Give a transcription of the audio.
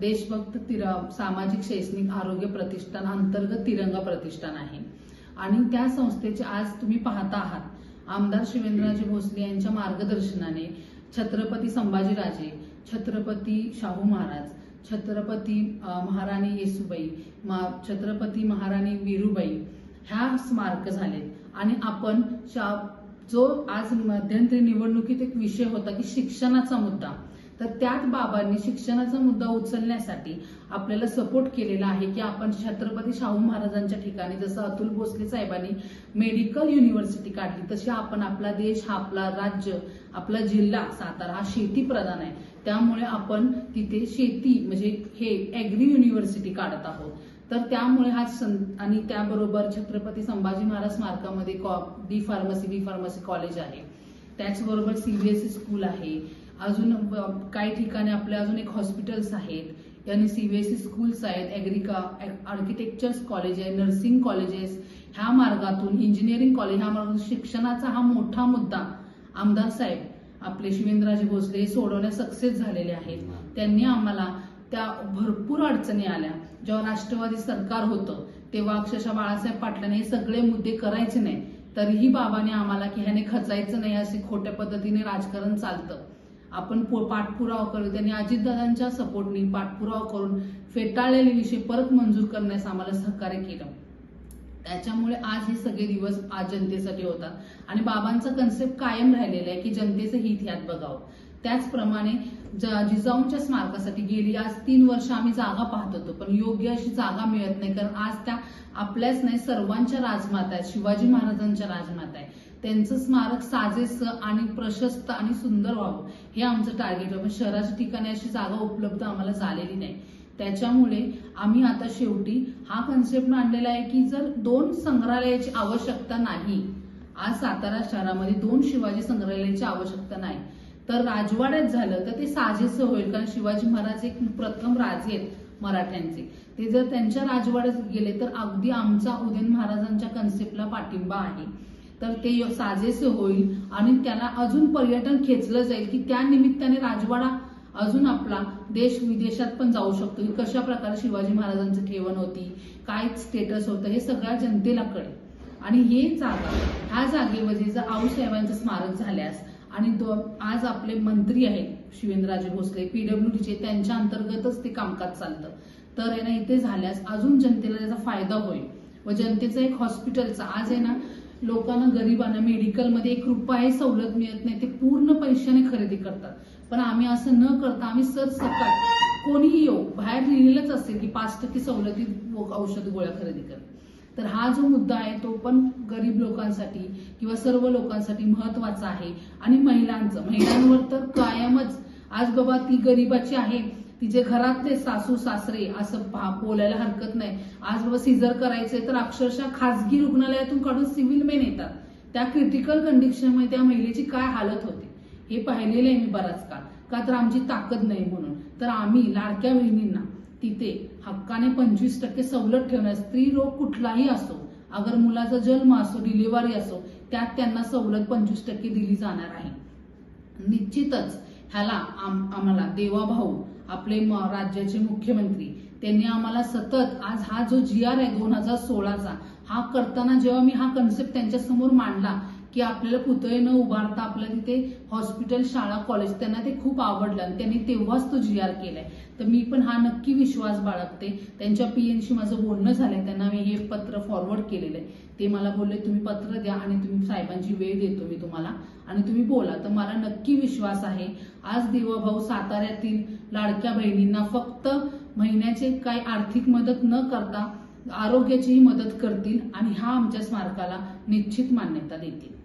देशभक्त तिरा सामाजिक शैक्षणिक आरोग्य प्रतिष्ठान अंतर्गत तिरंगा प्रतिष्ठान आहे. आणि त्या संस्थेचे आज तुम्ही पाहता आहात. आमदार शिवेंद्रराजे भोसले यांच्या मार्गदर्शनाने छत्रपती संभाजीराजे छत्रपती शाहू महाराज छत्रपती महाराणी येसुबाई मा- छत्रपती महाराणी वीरुबाई ह्या स्मारक झालेत. आणि आपण शा- जो आज मध्यंतरी निवडणुकीत एक विषय होता की शिक्षणाचा मुद्दा. तर त्यात बाबांनी शिक्षणाचा मुद्दा उचलण्यासाठी आपल्याला सपोर्ट केलेला आहे की आपण छत्रपती शाहू महाराजांच्या ठिकाणी जसं अतुल भोसले साहेबांनी मेडिकल युनिव्हर्सिटी काढली तशी आपण आपला देश हा आपला राज्य आपला जिल्हा सातारा हा शेती प्रधान आहे. त्यामुळे आपण तिथे शेती म्हणजे हे ऍग्री युनिव्हर्सिटी काढत आहोत. तर त्यामुळे हा सं आणि त्याबरोबर Chhatrapati Sambhaji Maharaj स्मारकामध्ये D pharmacy B pharmacy college आहे. त्याचबरोबर सीबीएसई स्कूल आहे. अजून काही ठिकाणी आपले अजून एक हॉस्पिटल्स आहेत. आणि सीबीएसई स्कूल्स आहेत ऍग्रिका आर्किटेक्चर्स कॉलेज आहे नर्सिंग कॉलेजेस ह्या मार्गातून इंजिनिअरिंग कॉलेज ह्या मार्गातून शिक्षणाचा हा मोठा मुद्दा आमदार साहेब आपले शिवेंद्रराजे भोसले हे सोडवण्यास सक्सेस झालेले आहेत. त्यांनी आम्हाला त्या भरपूर अडचणी आल्या. जेव्हा राष्ट्रवादी सरकार होतं तेव्हा अक्षरशः बाळासाहेब पाटलांनी हे सगळे मुद्दे करायचे नाही. तरीही बाबाने आम्हाला की ह्याने खचायचं नाही असे खोट्या पद्धतीने राजकारण चालतं. आपण पाठपुरावा करू. त्यांनी अजितदादांच्या सपोर्टनी पाठपुरावा करून फेटाळलेले विषय परत मंजूर करण्यास आम्हाला सहकार्य केलं. त्याच्यामुळे आज हे सगळे दिवस आज जनतेसाठी होतात. आणि बाबांचा कन्सेप्ट कायम राहिलेला आहे की जनतेचं हित ह्यात बघावं. त्याचप्रमाणे जिजाऊंच्या स्मारकासाठी गेली आज तीन वर्ष आम्ही जागा पाहत होतो. पण योग्य अशी जागा मिळत नाही. कारण आज त्या आपल्याच नाही सर्वांच्या राजमाता आहेत. शिवाजी महाराजांच्या राजमाता आहे त्यांचं स्मारक साजेसं आणि प्रशस्त आणि सुंदर व्हावं हे आमचं टार्गेट आहे. पण शहराच्या ठिकाणी अशी जागा उपलब्ध आम्हाला झालेली नाही. त्याच्यामुळे आम्ही आता शेवटी हा कन्सेप्ट आणलेला आहे की जर दोन संग्रहालयाची आवश्यकता नाही आज सातारा शहरामध्ये दोन शिवाजी संग्रहालयाची आवश्यकता नाही तर राजवाड्यात झालं तर ते साजेसं होईल. कारण शिवाजी महाराज एक प्रथम राजे आहेत मराठ्यांचे. ते जर त्यांच्या राजवाड्यात गेले तर अगदी आमचा उदयन महाराजांच्या कन्सेप्टला पाठिंबा आहे. तर ते साजेसे होईल. आणि त्याला अजून पर्यटन खेचलं जाईल की त्या निमित्ताने राजवाडा अजून आपला देश विदेशात पण जाऊ शकतो. की कशा प्रकारे शिवाजी महाराजांचं ठेवण होती काय स्टेटस होतं हे सगळ्या जनतेला कळेल. आणि हे जागा ह्या जागेमध्ये जर आऊसाहेबांचं स्मारक झाल्यास आणि दो- आज आपले मंत्री आहेत शिवेंद्रराजे भोसले पीडब्ल्यूडीचे त्यांच्या अंतर्गतच ते कामकाज चालतं. तर आहे ना इथे झाल्यास अजून जनतेला त्याचा फायदा होईल. व जनतेचं एक हॉस्पिटलचा आज आहे ना लोकांना गरिबांना मेडिकलमध्ये एक रुपये सवलत मिळत नाही ते पूर्ण पैशाने खरेदी करतात. पण आम्ही असं न करता आम्ही सरसकट कोणीही येऊ बाहेर लिहिलेलंच असेल की पाच टक्के सवलतीत औषध गोळ्या खरेदी कर. तर हा जो मुद्दा आहे तो पण गरीब लोकांसाठी किंवा सर्व लोकांसाठी महत्त्वाचा आहे. आणि महिलांचं महिलांवर तर कायमच आज बाबा ती गरीबाची आहे तिचे घरातले सासू सासरे असं बोलायला हरकत नाही. आज बाबा सिझर करायचंय तर अक्षरशः खासगी रुग्णालयातून काढून सिव्हिल मेन येतात. त्या क्रिटिकल कंडिशनमध्ये त्या महिलेची काय हालत होते? हे पाहिलेलं आहे मी बराच काळ. का तर आमची ताकद नाही म्हणून. तर आम्ही लाडक्या बहिणींना तिथे हक्काने पंचवीस टक्के सवलत ठेवण्यास स्त्री रोग कुठलाही असो अगर मुलाचा जन्म असो डिलिव्हरी असो त्यात त्यांना सवलत पंचवीस टक्के दिली जाणार आहे. निश्चितच ह्याला आम- आम्हाला देवाभाऊ आपले राज्याचे मुख्यमंत्री. त्यांनी आम्हाला सतत आज हा जो जी आर आहे दोन हजार सोळाचा हा करताना जेव्हा मी हा कन्सेप्ट त्यांच्यासमोर मांडला की आपल्याला पुतळे न उभारता आपल्या तिथे हॉस्पिटल शाळा कॉलेज त्यांना ते खूप आवडलं आणि त्यांनी तेव्हाच तो जी आर केलाय. तर मी पण हा नक्की विश्वास बाळगते. त्यांच्या पीएनशी माझं बोलणं झालंय. त्यांना मी हे पत्र फॉरवर्ड केलेलं आहे. ते मला बोलले तुम्ही पत्र द्या आणि तुम्ही साहेबांची वेळ देतो मी तुम्हाला आणि तुम्ही बोला. तर मला नक्की विश्वास आहे. आज देवाभाऊ साताऱ्यातील लाडक्या बहिणींना फक्त महिन्याचे काही आर्थिक मदत न करता आरोग्याचीही मदत करतील आणि हा आमच्या स्मारकाला निश्चित मान्यता देतील.